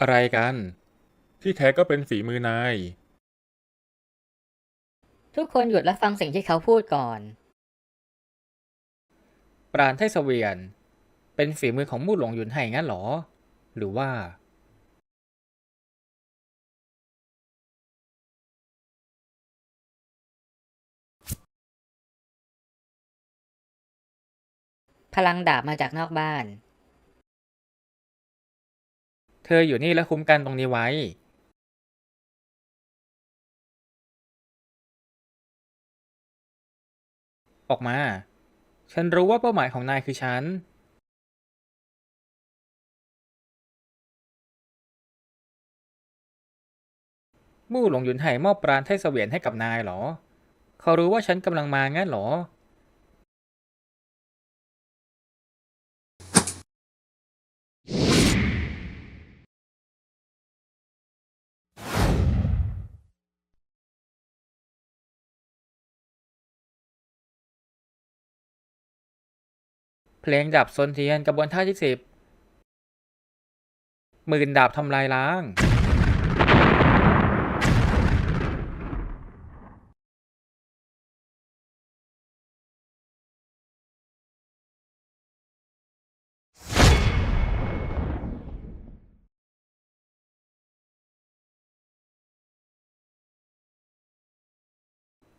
อะไรกัน ที่แท้ก็เป็นฝีมือนาย ทุกคนหยุดและฟังสิ่งที่เขาพูดก่อน ปราณไทเสเวียน เป็นฝีมือของมู่หลงหยุนไห่งั้นเหรอ หรือว่า พลังดาบมาจากนอกบ้าน เธออยู่นี่แล้วคุ้มกันตรงนี้ไว้ออกมา ฉันรู้ว่าเป้าหมายของนายคือฉัน มู่หลงหยุนไห่มอบปราณไทเสวียนให้กับนายเหรอ เขารู้ว่าฉันกำลังมางั้นเหรอ เพลงดาบซนเทียนกระบวนท่าที่สิบหมื่นดาบทำลายล้าง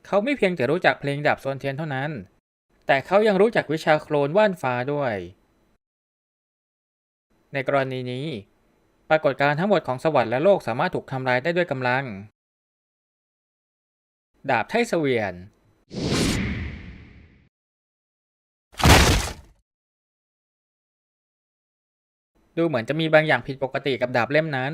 เขาไม่เพียงแต่รู้จักเพลงดาบโซนเทียนเท่านั้น แต่เขายังรู้จักวิชาโคลนว่านฟ้าด้วย ในกรณีนี้ ปรากฏการณ์ทั้งหมดของสวรรค์และโลกสามารถถูกทำลายได้ด้วยกำลัง ดาบไทเสเวียน ดูเหมือนจะมีบางอย่างผิดปกติกับดาบเล่มนั้น